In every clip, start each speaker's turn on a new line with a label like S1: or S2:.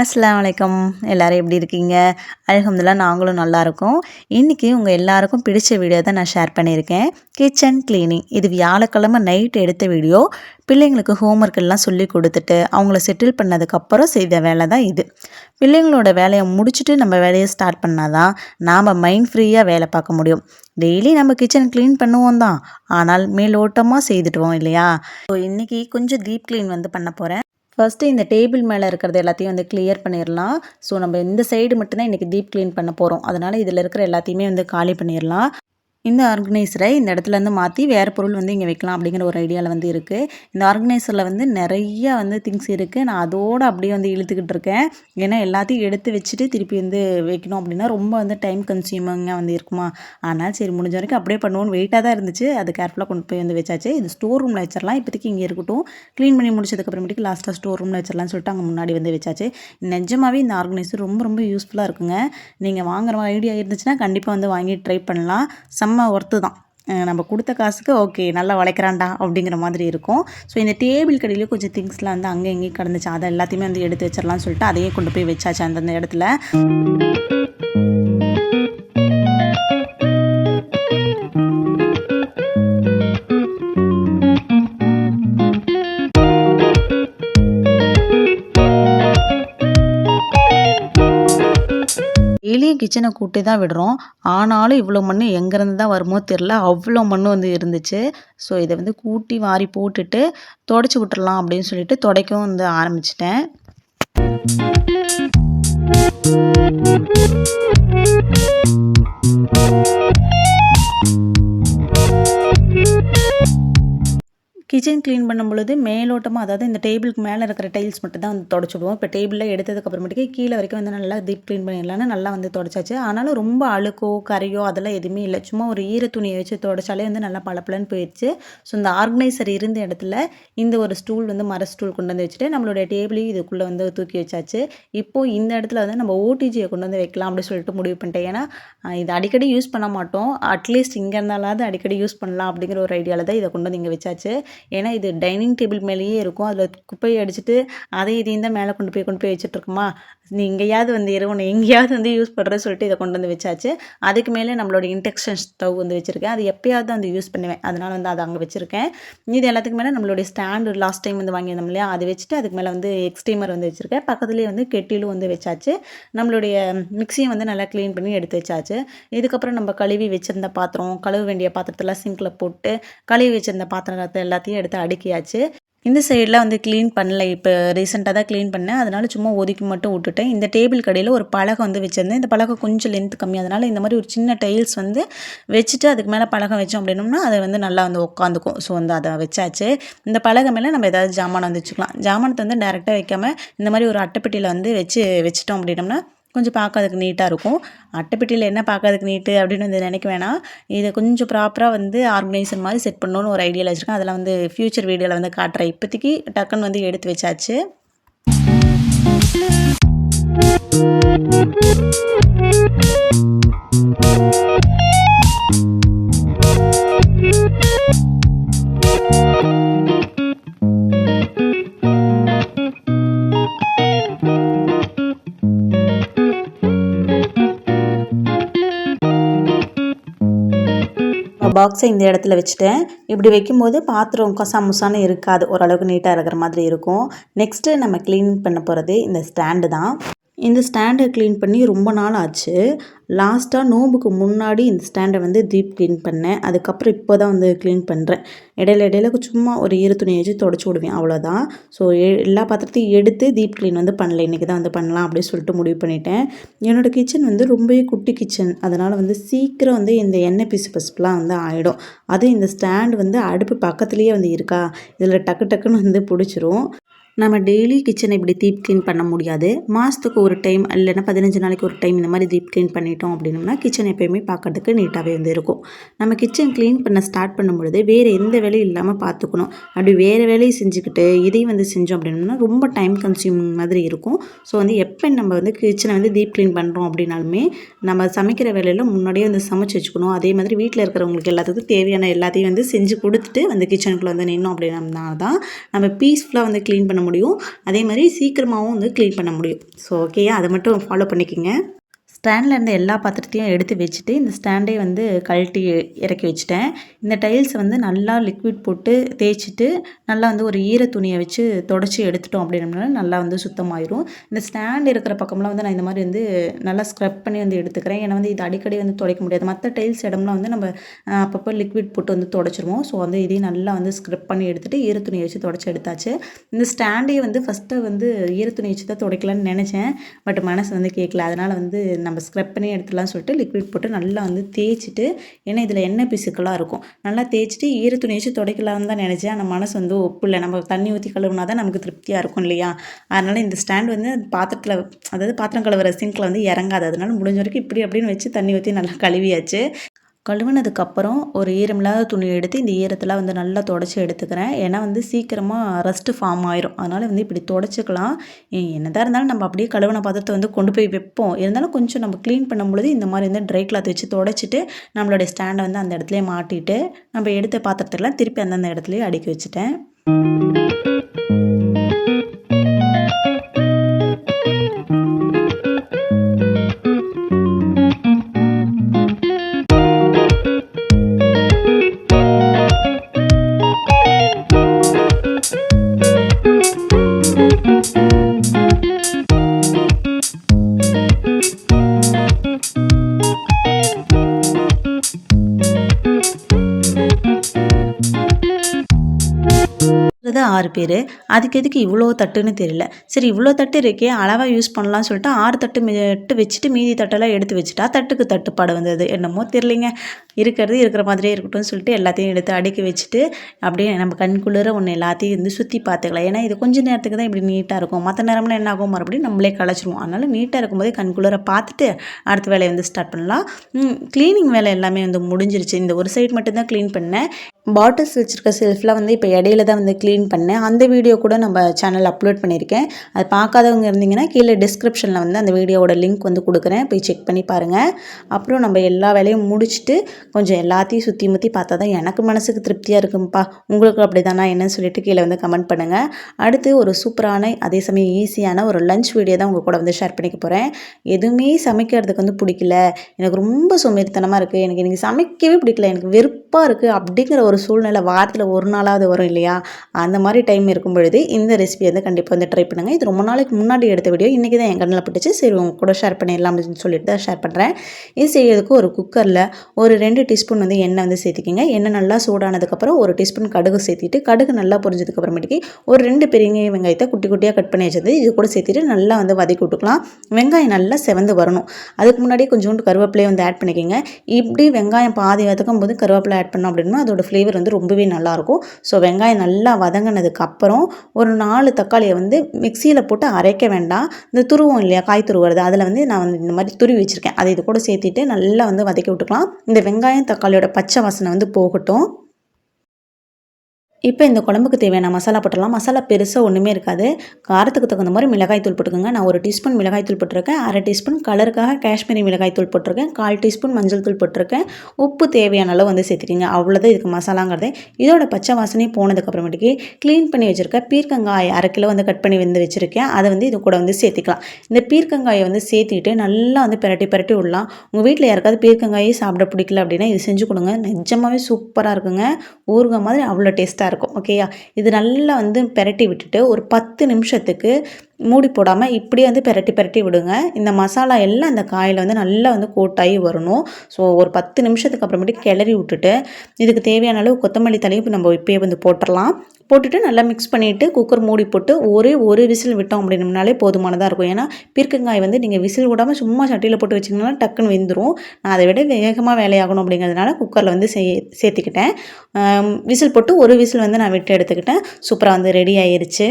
S1: அஸ்லாம் வலைக்கம் எல்லாரும் எப்படி இருக்கீங்க? அல்ஹம்துலில்லாஹ் நாங்களும் நல்லா இருக்கோம் இன்றைக்கி உங்கள் எல்லாருக்கும் பிடிச்ச வீடியோ தான் நான் ஷேர் பண்ணியிருக்கேன். Kitchen cleaning. இது வியாழக்கிழமை நைட் எடுத்த வீடியோ. பிள்ளைங்களுக்கு ஹோம்ஒர்க் எல்லாம் சொல்லி கொடுத்துட்டு அவங்கள செட்டில் பண்ணதுக்கப்புறம் செய்த வேலை தான் இது. பிள்ளைங்களோட வேலையை முடிச்சுட்டு நம்ம வேலையை ஸ்டார்ட் பண்ணால் தான் நாம் மைண்ட் ஃப்ரீயாக வேலை பார்க்க முடியும். டெய்லி நம்ம கிச்சன் க்ளீன் பண்ணுவோம் தான். ஆனால் மேலோட்டமாக செய்துட்டுவோம் இல்லையா? ஸோ இன்றைக்கி கொஞ்சம் டீப் க்ளீன் வந்து பண்ண போகிறேன் ஃபஸ்ட்டு இந்த டேபிள் மேலே இருக்கிறது எல்லாத்தையும் வந்து கிளியர் பண்ணிடலாம் ஸோ நம்ம இந்த சைடு மட்டும்தான் இன்றைக்கி டீப் க்ளீன் பண்ண போகிறோம் அதனால் இதில் இருக்கிற எல்லாத்தையுமே வந்து காலி பண்ணிடலாம் இந்த ஆர்கனைசரை இந்த இடத்துலேருந்து மாற்றி வேறு பொருள் வந்து இங்கே வைக்கலாம் அப்படிங்கிற ஒரு ஐடியாவில் வந்து இருக்குது இந்த ஆர்கனைசரில் வந்து நிறைய வந்து திங்ஸ் இருக்குது நான் அதோடு அப்படியே வந்து இழுத்துக்கிட்டு இருக்கேன். ஏன்னா எல்லாத்தையும் எடுத்து வச்சுட்டு திருப்பி வந்து வைக்கணும் அப்படின்னா ரொம்ப வந்து டைம் கன்சியூமிங்காக வந்து இருக்குமா? ஆனால் சரி முடிஞ்ச வரைக்கும் அப்படியே பண்ணுவோன்னு வெயிட்டாக தான் இருந்துச்சு. அது கேர்ஃபுல்லாக கொண்டு போய் வந்து வச்சாச்சு. இது ஸ்டோர் ரூமில் வச்சிடலாம் இப்போதைக்கு இங்கே இருக்கட்டும். க்ளீன் பண்ணி முடிச்சதுக்கப்புறமேட்டுக்கு லாஸ்ட்டாக ஸ்டோர் ரூமில் வச்சிடலாம்னு சொல்லிட்டு அங்கே முன்னாடி வந்து வச்சாச்சு. நிஜமாகவே இந்த ஆர்கனைசர் ரொம்ப ரொம்ப யூஸ்ஃபுல்லாக இருக்குங்க. நீங்கள் வாங்குற ஐடியா இருந்துச்சுன்னா கண்டிப்பாக வந்து வாங்கி ட்ரை பண்ணலாம். செம்ம ஒர்த்து தான். நம்ம கொடுத்த காசுக்கு ஓகே நல்லா உழைக்கிறான்டா அப்படிங்கிற மாதிரி இருக்கும். ஸோ இந்த டேபிள் கடையிலேயே கொஞ்சம் திங்ஸ்லாம் வந்து அங்கே எங்கேயும் கிடந்துச்சு. அதை எல்லாத்தையுமே வந்து எடுத்து வச்சிடலாம்னு சொல்லிட்டு அதையே கொண்டு போய் வச்சாச்சு அந்தந்த இடத்துல. டெய்லியும் கிச்சனை கூட்டி தான் விடுறோம். ஆனாலும் இவ்வளோ மண் எங்கேருந்து தான் வருமோ தெரில அவ்வளோ மண் வந்து இருந்துச்சு. ஸோ இதை வந்து கூட்டி வாரி போட்டுட்டு தொடச்சி விட்டுறலாம் அப்படின்னு சொல்லிட்டு துடைக்கவும் வந்து ஆரம்பிச்சிட்டேன். கிச்சன் க்ளீன் பண்ணும் பொழுது மேலோட்டமாக அதாவது இந்த டேபிளுக்கு மேலே இருக்கிற டைல்ஸ் மட்டும் தான் வந்து தொடச்சிடுவோம் இப்போ டேபிளில் எடுத்ததுக்கப்புறமேட்டுக்கு கீழே வரைக்கும் வந்து நல்லா டீப் க்ளீன் பண்ணிடலான்னு நல்லா வந்து தொடச்சாச்சு. ஆனாலும் ரொம்ப அழுக்கோ கரையோ அதெல்லாம் எதுவுமே இல்லை. சும்மா ஒரு ஈர துணியை வச்சு தொடச்சாலே வந்து நல்லா பளபளன்னு போயிடுச்சு. ஸோ இந்த ஆர்கனைசர் இருந்த இடத்துல இந்த ஒரு ஸ்டூல் வந்து மர ஸ்டூல் கொண்டு வந்து வச்சுட்டு நம்மளுடைய டேபிளையும் இதுக்குள்ளே வந்து தூக்கி வச்சாச்சு. இப்போது இந்த இடத்துல வந்து நம்ம ஓடிஜியை கொண்டு வந்து வைக்கலாம் அப்படின்னு சொல்லிட்டு முடிவு பண்ணிட்டேன். ஏன்னா இது அடிக்கடி யூஸ் பண்ண மாட்டோம். அட்லீஸ்ட் இங்கே இருந்தாலாவது அடிக்கடி யூஸ் பண்ணலாம் அப்படிங்கிற ஒரு ஐடியாவில் தான் இதை கொண்டு வந்து இங்கே வச்சாச்சு. ஏன்னா இது டைனிங் டேபிள் மேலேயே இருக்கும். அதில் குப்பையை அடிச்சுட்டு அதை இதையும் தான் மேலே கொண்டு போய் கொண்டு போய் வச்சுட்ருக்குமா நீ எங்கேயாவது வந்து இரவு எங்கேயாவது வந்து யூஸ் பண்ணுற சொல்லிட்டு இதை கொண்டு வந்து வச்சாச்சு. அதுக்கு மேலே நம்மளோட இன்டெக்ஷன் ஸ்டவ் வந்து வச்சுருக்கேன். அது எப்பயாவது வந்து யூஸ் பண்ணுவேன். அதனால் வந்து அதை அங்கே வச்சுருக்கேன். இது எல்லாத்துக்கு மேலே நம்மளுடைய ஸ்டாண்டு லாஸ்ட் டைம் வந்து வாங்கியிருந்தோம் இல்லையா? அதை வச்சுட்டு அதுக்கு மேலே வந்து எக்ஸ்டீமர் வந்து வச்சுருக்கேன். பக்கத்துலேயே வந்து கெட்டிலும் வந்து வச்சாச்சு. நம்மளுடைய மிக்சியும் வந்து நல்லா க்ளீன் பண்ணி எடுத்து வச்சாச்சு. இதுக்கப்புறம் நம்ம கழுவி வச்சுருந்த பாத்திரம் கழுவ வேண்டிய பாத்திரத்தெல்லாம் சிங்கில் போட்டு கழுவி வச்சுருந்த பாத்திரத்தை எல்லாத்தையும் எடுத்து அடுக்கியாச்சு. இந்த சைடெலாம் வந்து க்ளீன் பண்ணல. இப்போ ரீசெண்டாக தான் க்ளீன் பண்ணேன். அதனால சும்மா ஒதுக்கி மட்டும் விட்டுட்டேன். இந்த டேபிள் கடையில் ஒரு பலகை வந்து வச்சுருந்தேன். இந்த பலகை கொஞ்சம் லென்த் கம்மி. அதனால் இந்த மாதிரி ஒரு சின்ன டைல்ஸ் வந்து வச்சுட்டு அதுக்கு மேலே பழகம் வச்சோம் அப்படின்னோம்னா அது வந்து நல்லா வந்து உட்காந்துக்கும் ஸோ வந்து அதை வச்சாச்சு. இந்த பலகை மேலே நம்ம ஏதாவது ஜாமான் வந்து வச்சுக்கலாம். ஜாமானத்தை வந்து டேரெக்டாக வைக்காமல் இந்த மாதிரி ஒரு அட்டைப்பெட்டியில் வந்து வச்சு வச்சிட்டோம் அப்படின்னோம்னா கொஞ்சம் பார்க்கறதுக்கு நீட்டாக இருக்கும். அட்டைப்பெட்டியில் என்ன பார்க்கறதுக்கு நீட்டு அப்படின்னு வந்து நினைக்க வேணாம். இதை கொஞ்சம் ப்ராப்பராக வந்து ஆர்கனைசர் மாதிரி செட் பண்ணணும்னு ஒரு ஐடியாவில் வச்சுருக்கேன். அதெல்லாம் வந்து ஃப்யூச்சர் வீடியோவில் வந்து காட்டுறேன். இப்போதைக்கு டக்குன்னு வந்து எடுத்து வச்சாச்சு. பாக்ஸை இந்த இடத்துல வச்சுட்டேன். இப்படி வைக்கும்போது பாத்திரம் கசாமுசான்னு இருக்காது. ஓரளவுக்கு நீட்டாக இருக்கிற மாதிரி இருக்கும். நெக்ஸ்ட்டு நம்ம க்ளீன் பண்ண போகிறது இந்த ஸ்டாண்டு தான். இந்த ஸ்டாண்டை க்ளீன் பண்ணி ரொம்ப நாள் ஆச்சு. லாஸ்ட்டாக நோம்புக்கு முன்னாடி இந்த ஸ்டாண்டை வந்து டீப் க்ளீன் பண்ணேன். அதுக்கப்புறம் இப்போ தான் வந்து க்ளீன் பண்ணுறேன் இடையில இடையில சும்மா ஒரு ஈர துணியை வச்சு தொடச்சி விடுவேன் அவ்வளோதான் ஸோ எல்லா பாத்திரத்தையும் எடுத்து தீப் க்ளீன் வந்து பண்ணல. இன்றைக்கி தான் வந்து பண்ணலாம் அப்படின்னு சொல்லிட்டு முடிவு பண்ணிட்டேன். என்னோடய கிச்சன் வந்து ரொம்பவே குட்டி கிச்சன். அதனால் வந்து சீக்கிரம் வந்து இந்த எண்ணெய் பிசு பசுப்புலாம் வந்து ஆகிடும் அதுவும் இந்த ஸ்டாண்ட் வந்து அடுப்பு பக்கத்துலேயே வந்து இருக்கா? இதில் டக்கு டக்குன்னு வந்து பிடிச்சிரும். நம்ம டெய்லி கிச்சனை இப்படி டீப் க்ளீன் பண்ண முடியாது. மாதத்துக்கு ஒரு டைம் இல்லைன்னா பதினஞ்சு நாளைக்கு ஒரு டைம் இந்த மாதிரி டீப் க்ளீன் பண்ணிட்டோம் அப்படின்னோம்னா கிச்சன் எப்பயுமே பார்க்கறதுக்கு நீட்டாகவே வந்து இருக்கும். நம்ம கிச்சன் க்ளீன் பண்ண ஸ்டார்ட் பண்ணும்பொழுது வேறு எந்த வேலையும் இல்லாமல் பார்த்துக்கணும். அப்படி வேறு வேலையை செஞ்சுக்கிட்டு இதையும் வந்து செஞ்சோம் அப்படின்னோம்னா ரொம்ப டைம் கன்சியூமிங் மாதிரி இருக்கும். ஸோ வந்து எப்போ நம்ம வந்து கிச்சனை வந்து டீப் க்ளீன் பண்ணுறோம் அப்படின்னாலுமே நம்ம சமைக்கிற வேலையில் முன்னாடியே வந்து சமைச்சு வச்சுக்கணும். அதே மாதிரி வீட்டில் இருக்கிறவங்களுக்கு எல்லாத்துக்கும் தேவையான எல்லாத்தையும் வந்து செஞ்சு கொடுத்துட்டு வந்து கிச்சனுக்குள்ளே வந்து நின்னோம் அப்படின்னா தான் நம்ம பீஸ்ஃபுல்லாக வந்து க்ளீன் பண்ண முடியும். முடியும். அதே மாதிரி சீக்கிரமாகவும் வந்து க்ளீன் பண்ண முடியும். ஸோ ஓகேயா அதை மட்டும் ஃபாலோ பண்ணிக்கோங்க. ஸ்டாண்டில் இருந்த எல்லா பாத்திரத்தையும் எடுத்து வச்சுட்டு இந்த ஸ்டாண்டே வந்து கழட்டி இறக்கி வச்சுட்டேன். இந்த டைல்ஸை வந்து நல்லா லிக்விட் போட்டு தேய்ச்சிட்டு நல்லா வந்து ஒரு ஈர துணியை வச்சு தொடச்சி எடுத்துட்டோம் அப்படின்னா நல்லா வந்து சுத்தமாயிரும். இந்த ஸ்டாண்ட் இருக்கிற பக்கம்லாம் வந்து நான் இந்த மாதிரி வந்து நல்லா ஸ்க்ரப் பண்ணி வந்து எடுத்துக்கிறேன். ஏன்னா வந்து இது அடிக்கடி வந்து துடைக்க முடியாது. மற்ற டைல்ஸ் இடம்லாம் வந்து நம்ம அப்பப்போ லிக்விட் போட்டு வந்து தொடச்சிருவோம். ஸோ வந்து இதையும் நல்லா வந்து ஸ்க்ரப் பண்ணி எடுத்துட்டு ஈர துணியை வச்சு தொடச்சி எடுத்தாச்சு. இந்த ஸ்டாண்டே வந்து ஃபஸ்ட்டு வந்து ஈர துணியை வச்சு தான் துடைக்கலான்னு நினச்சேன். பட் மனசு வந்து கேட்கல அதனால் வந்து நம்ம நம்ம ஸ்க்ரப் பண்ணி எடுத்துலாம் சொல்லிட்டு லிக்விட் போட்டு நல்லா வந்து தேய்ச்சிட்டு ஏன்னா இதில் எண்ணெய் பிசுக்கெல்லாம் இருக்கும். நல்லா தேய்ச்சிட்டு ஈர துணி வச்சு துடைக்கலாம்னு தான் நினச்சேன். ஆனால் மனசு வந்து ஒப்பில்லை நம்ம தண்ணி ஊற்றி கழுவுனா தான் நமக்கு திருப்தியாக இருக்கும் இல்லையா? அதனால் இந்த ஸ்டாண்ட் வந்து பாத்திரத்தில் அதாவது பாத்திரம் கழுவுற சிங்கில் வந்து இறங்காது. அதனால் முடிஞ்ச வரைக்கும் இப்படி அப்படின்னு வச்சு தண்ணி ஊற்றி நல்லா கழுவியாச்சு. கழுவினதுக்கப்புறம் ஒரு ஈரமில்லாத துணி எடுத்து இந்த ஈரத்தில் வந்து நல்லா தொடச்சி எடுத்துக்கிறேன். ஏன்னா வந்து சீக்கிரமாக ரஸ்ட்டு ஃபார்ம் ஆயிரும். அதனால் வந்து இப்படி தொடச்சிக்கலாம். என்னதான் இருந்தாலும் நம்ம அப்படியே கழுவுன பாத்திரத்தை வந்து கொண்டு போய் வைப்போம். இருந்தாலும் கொஞ்சம் நம்ம க்ளீன் பண்ணும்பொழுது இந்த மாதிரி வந்து ட்ரை கிளாத் வச்சு தொடச்சிட்டு நம்மளுடைய ஸ்டாண்டை வந்து அந்த இடத்துலையே மாட்டிட்டு நம்ம எடுத்த பாத்திரத்தெல்லாம் திருப்பி அந்தந்த இடத்துலையே அடுக்கி வச்சுட்டேன். ஆறு பேர். அதுக்கு எதுக்கு இவ்வளோ தட்டுன்னு தெரியல. சரி இவ்வளோ தட்டு இருக்கே அளவாக யூஸ் பண்ணலாம்னு சொல்லிட்டு ஆறு தட்டு மட்டும் வச்சுட்டு மீதி தட்டெல்லாம் எடுத்து வச்சுட்டா தட்டுக்கு தட்டுப்பாடு வந்தது. என்னமோ தெரியலைங்க. இருக்கிறது இருக்கிற மாதிரியே இருக்கட்டும்னு சொல்லிட்டு எல்லாத்தையும் எடுத்து அடுக்கி வச்சுட்டு அப்படியே நம்ம கண்குளிர ஒன்று எல்லாத்தையும் வந்து சுற்றி பார்த்துக்கலாம். ஏன்னா இது கொஞ்ச நேரத்துக்கு தான் இப்படி நீட்டாக இருக்கும். மற்ற நேரம்னா என்ன ஆகும்? மறுபடியும் நம்மளே களைச்சிருவோம். அதனால் நீட்டாக இருக்கும்போதே கண்குளிர பார்த்துட்டு அடுத்த வேலையை வந்து ஸ்டார்ட் பண்ணலாம். க்ளீனிங் வேலை எல்லாமே வந்து முடிஞ்சிருச்சு. இந்த ஒரு சைடு மட்டும்தான் க்ளீன் பண்ணேன். பாட்டில்ஸ் வச்சுருக்க செல்ஃப்லாம் வந்து இப்போ இடையில தான் வந்து க்ளீன் பண்ணேன். அந்த வீடியோ கூட நம்ம சேனல் அப்லோட் பண்ணியிருக்கேன். அது பார்க்காதவங்க இருந்தீங்கன்னா கீழே டிஸ்கிரிப்ஷனில் வந்து அந்த வீடியோவோட லிங்க் வந்து கொடுக்குறேன். போய் செக் பண்ணி பாருங்கள் அப்புறம் நம்ம எல்லா வேலையும் முடிச்சுட்டு கொஞ்சம் எல்லாத்தையும் சுற்றி முற்றி பார்த்தா தான் எனக்கு மனசுக்கு திருப்தியாக இருக்கும்ப்பா உங்களுக்கு அப்படி தானா என்னன்னு சொல்லிட்டு கீழே வந்து கமெண்ட் பண்ணுங்கள் அடுத்து ஒரு சூப்பரான அதே சமயம் ஈஸியான ஒரு லஞ்ச் வீடியோ தான் உங்கள் கூட வந்து ஷேர் பண்ணிக்க போகிறேன் எதுவுமே சமைக்கிறதுக்கு வந்து பிடிக்கல. எனக்கு ரொம்ப சோம்பேறித்தனமாக இருக்குது எனக்கு இன்றைக்கி சமைக்கவே பிடிக்கல. எனக்கு வெறுப்பாக இருக்குது அப்படிங்கிற ஒரு சூழ்நிலை வாரத்தில் ஒரு நாளாவது வரும் இல்லையா? அந்த மாதிரி டைம் இருக்கும் பொழுது இந்த ரெசிபி வந்து கண்டிப்பாக வந்து ட்ரை பண்ணுங்கள் இது ரொம்ப நாளைக்கு முன்னாடி எடுத்த வீடியோ இன்றைக்கி தான் என் கண்ணில் பட்டுச்சு. சரி உங்க கூட ஷேர் பண்ணிடலாம் அப்படின்னு சொல்லிட்டு தான் ஷேர் பண்ணுறேன் இது செய்யறதுக்கு ஒரு குக்கரில் ஒரு ரெண்டு டீஸ்பூன் வந்து எண்ணெய் வந்து சேர்த்திக்கிங்க. எண்ணெய் நல்லா சூடானதுக்கப்புறம் ஒரு டீஸ்பூன் கடுகு சேர்த்திட்டு கடுகு நல்லா பொரிஞ்சதுக்கு அப்புறமேட்டுக்கு ஒரு ரெண்டு பெரிய வெங்காயத்தை குட்டி குட்டியாக கட் பண்ணி வச்சது இது கூட சேர்த்திட்டு நல்லா வந்து வதக்கி விட்டுக்கலாம். வெங்காயம் நல்லா செவந்து வரணும். அதுக்கு முன்னாடி கொஞ்சோண்டு கருவேப்பிலையை வந்து ஆட் பண்ணிக்கோங்க. இப்படி வெங்காயம் பாதி வதக்கும் போது கருவேப்பிலை ஆட் பண்ணோம் அப்படின்னா அதோட ஃப்ளேவர் வந்து ரொம்பவே நல்லாயிருக்கும். ஸோ வெங்காயம் நல்லா வதங்கினதுக்கு அப்புறம் ஒரு நாலு தக்காளியை வந்து மிக்சியில் போட்டு அரைக்க வேண்டாம். இந்த துருவம் இல்லையா காய் துருவுறது அதில் வந்து நான் வந்து இந்த மாதிரி துருவி வச்சுருக்கேன். அதை இது கூட சேர்த்திட்டு நல்லா வந்து வதக்கி விட்டுக்கலாம். இந்த வெங்காயம் தக்காளியோட பச்சை வாசனை வந்து போகட்டும். இப்போ இந்த குழம்புக்கு தேவையான மசாலா போட்டுடலாம். மசாலா பெருசாக ஒன்றுமே இருக்காது. காரத்துக்கு தகுந்த மாதிரி மிளகாய் தூள் போட்டுக்கோங்க. நான் ஒரு டீஸ்பூன் மிளகாய் தூள் போட்டிருக்கேன். அரை டீஸ்பூன் கலருக்காக காஷ்மீரி மிளகாய் தூள் போட்டிருக்கேன். கால் டீஸ்பூன் மஞ்சள் தூள் போட்டிருக்கேன். உப்பு தேவையான அளவு வந்து சேர்த்துக்கிங்க. அவ்வளோதான் இதுக்கு மசாலாங்கிறது. இதோட பச்சை வாசனை போனதுக்கப்புறமேட்டுக்கு க்ளீன் பண்ணி வச்சுருக்க பீர்க்கங்காய் அரை கிலோ வந்து கட் பண்ணி வந்து வச்சுருக்கேன். அதை வந்து இது கூட வந்து சேர்த்துக்கலாம். இந்த பீர்க்கங்காயை வந்து சேர்த்துக்கிட்டு நல்லா வந்து பிரட்டி பிரட்டி விடலாம். உங்கள் வீட்டில் யாருக்காவது பீர்க்கங்காயே சாப்பிட பிடிக்கல அப்படின்னா இது செஞ்சு கொடுங்க. நிஜமாகவே சூப்பராக இருக்குங்க. ஊறுகாய் மாதிரி அவ்வளோ டேஸ்ட்டாக இருக்கும் ஓகேயா இது நல்லா வந்து பிரட்டி விட்டுட்டு ஒரு பத்து நிமிஷத்துக்கு மூடி போடாமல் இப்படியே வந்து பிரட்டி பிரட்டி விடுங்க. இந்த மசாலா எல்லாம் அந்த காயில் வந்து நல்லா வந்து கோட்டாகி வரணும். ஸோ ஒரு பத்து நிமிஷத்துக்கு அப்புறமேட்டு கிளறி விட்டுட்டு இதுக்கு தேவையான அளவு கொத்தமல்லி தலையும் நம்ம இப்பயே வந்து போட்டுடலாம் போட்டுட்டு நல்லா மிக்ஸ் பண்ணிவிட்டு குக்கர் மூடி போட்டு ஒரே ஒரு விசில் விட்டோம் அப்படின்னம்னாலே போதுமானதாக இருக்கும். ஏன்னா பீர்க்கங்காய் வந்து நீங்கள் விசில் விடாமல் சும்மா சட்டியில் போட்டு வச்சிங்கன்னா டக்குன்னு வெந்துடும் நான் அதை விட வேகமாக வேலையாகணும் அப்படிங்கிறதுனால குக்கரில் வந்து சே சேர்த்துக்கிட்டேன். விசில் போட்டு ஒரு விசில் வந்து நான் விட்டு எடுத்துக்கிட்டேன். சூப்பராக வந்து ரெடி ஆயிருச்சு.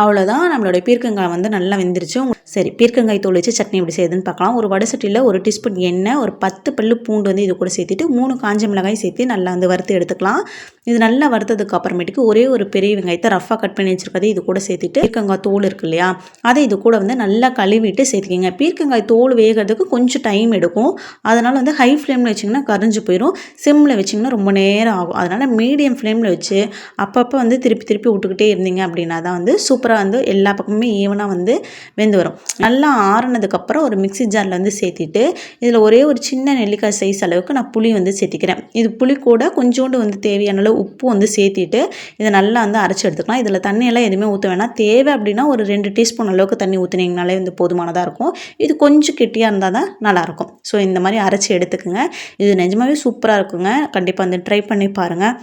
S1: அவ்வளோதான் நம்மளுடைய பீர்க்கங்காய் வந்து நல்லா வெந்துருச்சு. சரி பீர்க்கங்காய் தூள் வச்சு சட்னி எப்படி செய்யுதுன்னு பார்க்கலாம். ஒரு வடை சட்டியில் ஒரு டீஸ்பூன் எண்ணெய் ஒரு பத்து பல்லு பூண்டு வந்து இது கூட சேர்த்துட்டு மூணு காஞ்ச மிளகாய் சேர்த்து நல்லா வந்து வறுத்து எடுத்துக்கலாம். இது நல்லா வறுத்ததுக்கு அப்புறமேட்டுக்கு ஒரே ஒரு பெரிய வெங்காயத்தை ரஃபாக கட் பண்ணி வச்சிருக்கதை இது கூட சேர்த்துட்டு பீர்க்கங்காய் தோல் இருக்கு இல்லையா அதை இது கூட வந்து நல்லா கழுவிட்டு சேர்த்துக்கிங்க. பீர்க்கங்காய் தோல் வேகிறதுக்கு கொஞ்சம் டைம் எடுக்கும். அதனால் வந்து ஹை ஃப்ளேமில் வச்சிங்கன்னா கரைஞ்சி போயிடும் சிம்மில் வச்சிங்கன்னா ரொம்ப நேரம் ஆகும். அதனால் மீடியம் ஃப்ளேமில் வச்சு அப்பப்போ வந்து திருப்பி திருப்பி விட்டுக்கிட்டே இருந்தீங்க அப்படின்னா தான் வந்து சூப் சூப்பராக வந்து எல்லா பக்கமுமே ஈவனாக வந்து வெந்து வரும். நல்லா ஆறுனதுக்கப்புறம் ஒரு மிக்ஸி ஜாரில் வந்து சேர்த்திட்டு இதில் ஒரே ஒரு சின்ன நெல்லிக்காய் சைஸ் அளவுக்கு நான் புளி வந்து சேர்த்திக்கிறேன். இது புளி கூட கொஞ்சோண்டு வந்து தேவையான அளவு உப்பு வந்து சேர்த்திட்டு இதை நல்லா வந்து அரைச்சி எடுத்துக்கலாம். இதில் தண்ணியெல்லாம் எதுவுமே ஊற்ற வேணாம். தேவை அப்படின்னா ஒரு ரெண்டு டீஸ்பூன் அளவுக்கு தண்ணி ஊற்றுனீங்கனாலே வந்து போதுமானதாக இருக்கும். இது கொஞ்சம் கெட்டியாக இருந்தால் தான் நல்லாயிருக்கும். ஸோ இந்த மாதிரி அரைச்சி எடுத்துக்கோங்க. இது நிஜமாவே சூப்பராக இருக்குங்க. கண்டிப்பாக வந்து ட்ரை பண்ணி பாருங்கள்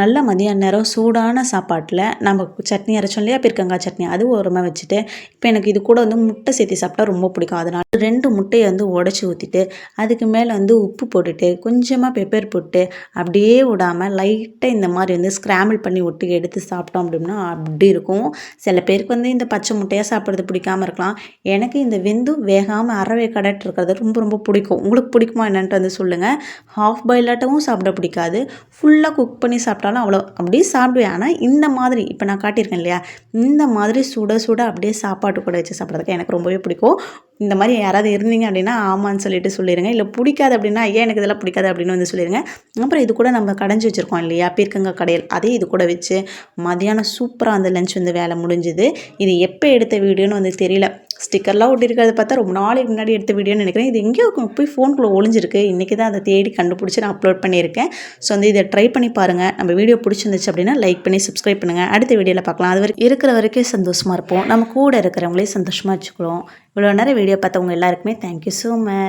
S1: நல்ல மதியான நேரம் சூடான சாப்பாட்டில் நம்ம சட்னி அரைச்சோம் இல்லையா? பிற்கங்காய் சட்னி. அது ஓரமாக வச்சுட்டு இப்போ எனக்கு இது கூட வந்து முட்டை சேர்த்து சாப்பிட்டா ரொம்ப பிடிக்கும். அதனால் ரெண்டு முட்டையை வந்து உடச்சி ஊற்றிட்டு அதுக்கு மேலே வந்து உப்பு போட்டுட்டு கொஞ்சமாக பெப்பர் போட்டு அப்படியே விடாமல் லைட்டாக இந்த மாதிரி வந்து ஸ்க்ராம்பிள் பண்ணி விட்டு எடுத்து சாப்பிட்டோம் அப்படின்னா அப்படி இருக்கும். சில பேருக்கு வந்து இந்த பச்சை முட்டையாக சாப்பிட்றது பிடிக்காம இருக்கலாம். எனக்கு இந்த வெந்து வேகாமல் அறவே கடட்டு இருக்கிறது ரொம்ப ரொம்ப பிடிக்கும். உங்களுக்கு பிடிக்குமா என்னன்ட்டு வந்து சொல்லுங்கள் ஹாஃப் பாயிலாட்டவும் சாப்பிட பிடிக்காது. ஃபுல்லாக குக் பண்ணி சாப்பிட்டாலும் அவ்வளோ அப்படியே சாப்பிடுவேன். ஆனால் இந்த மாதிரி இப்போ நான் காட்டியிருக்கேன் இல்லையா இந்த மாதிரி சுட சுட அப்படியே சாப்பாட்டு கூட வச்சு சாப்பிட்றதுக்கு எனக்கு ரொம்பவே பிடிக்கும். இந்த மாதிரி யாராவது இருந்தீங்க அப்படின்னா ஆமான்னு சொல்லிட்டு சொல்லிடுங்க இல்லை பிடிக்காது அப்படின்னா ஏன் எனக்கு இதெல்லாம் பிடிக்காது அப்படின்னு வந்து சொல்லிடுங்க அப்புறம் இது கூட நம்ம கடைஞ்சி வச்சுருக்கோம் இல்லையா பீர்க்கங்காய் கடையில். அதே இது கூட வச்சு மதியானம் சூப்பராக அந்த லஞ்ச் வந்து வேலை முடிஞ்சுது. இது எப்போ எடுத்த வீடியோன்னு வந்து தெரியல. ஸ்டிக்கர்லாம் ஒட்டியிருக்கிறத பார்த்தா ரொம்ப நாளைக்கு முன்னாடி எடுத்த வீடியோன்னு நினைக்கிறேன். இது எங்கேயோ போய் ஃபோனுக்குள்ளே ஒளிஞ்சிருக்கு. இன்றைக்கி தான் அதை தேடி கண்டுபிடிச்சி நான் அப்லோட் பண்ணியிருக்கேன். ஸோ வந்து இதை ட்ரை பண்ணி பாருங்கள் நம்ம வீடியோ பிடிச்சிருந்துச்சு அப்படின்னா லைக் பண்ணி சப்ஸ்கிரைப் பண்ணுங்கள் அடுத்த வீடியோவில் பார்க்கலாம். அது வரைக்கும் இருக்கிற வரைக்கும் சந்தோஷமாக இருப்போம். நம்ம கூட இருக்கிறவங்களே சந்தோஷமாக வச்சுக்கிறோம் இவ்வளோ நேரம் வீடியோ பார்த்தவங்க எல்லாருக்குமே தேங்க்யூ ஸோ மச்